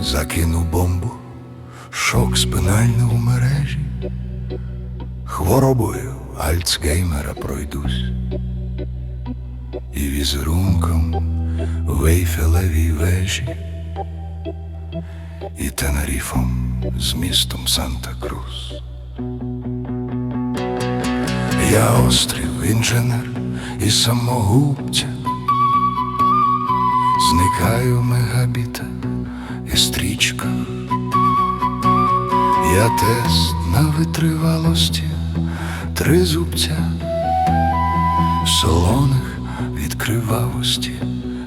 закинув бомбу, шок спинально в мережі, хворобою Альцгеймера пройдусь, і візерунком в Ейфелевій вежі, і Тенеріфом з містом Санта-Крус. Я острів, інженер і самогубця, зникаю в Тест на витривалості три зубця, в солоних відкривавості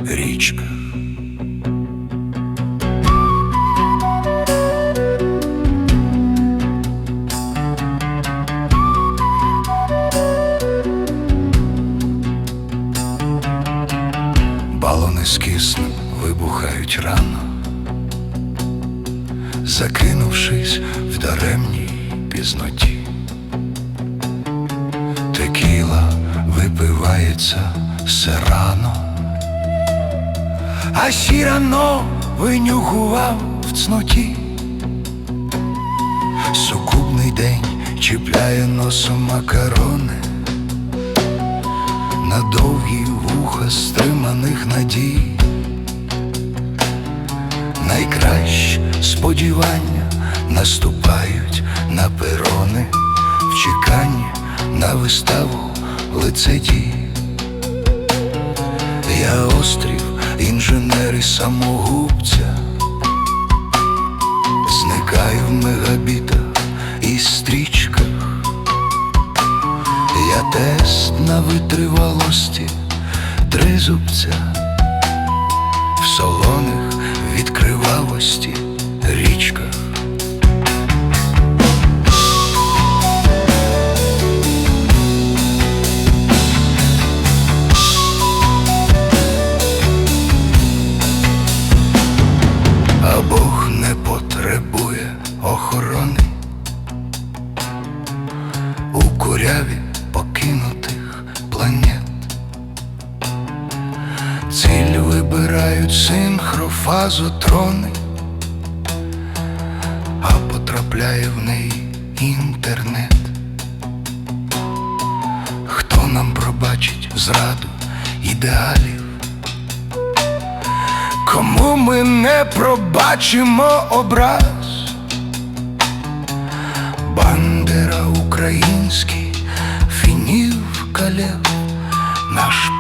річках. Балони з киснем вибухають рано, закинувшись в даремній пізноті. Текіла випивається серано, а сірано винюхував в цноті. Сукубний день чіпляє носом макарони на довгі вуха стриманих надій. Найкращі сподівання наступають на перони в чеканні на виставу лицедій. Я острів, інженер і самогубця, зникаю в мегабітах і стрічках. Я тест на витривалості три зубця в солоних відкривавості річках. А Бог не потребує охорони у куряві покинутих планет. Ціль вибирають синхрофазотрони, неї інтернет. Хто нам пробачить зраду ідеалів? Кому ми не пробачимо образ? Бандера український, фінів калев, наш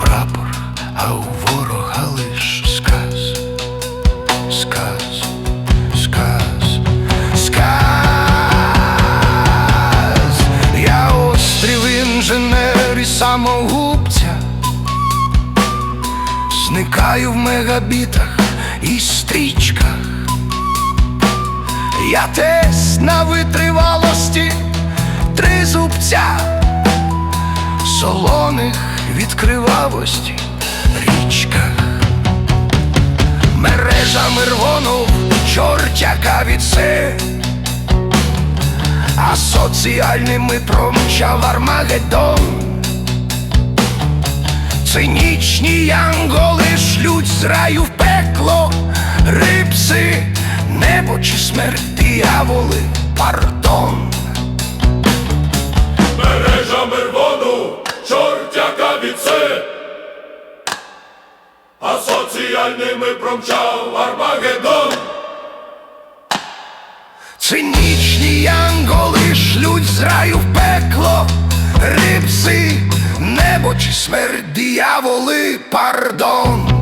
зникаю в мегабітах і стрічках. Я тест на витривалості три зубця солоних відкривавості річках. Мережами рвонув чортяка від а соціальними промчав Армагеддон. Цинічні шлють з раю в пекло, рипси, небо чи смерть дияволи, пардон. мережами рвону, чортяка віце, а соціальними промчав Армагеддон. Цинічні янголи шлють з раю в пекло, рипси, небо чи смерть дияволи, пардон.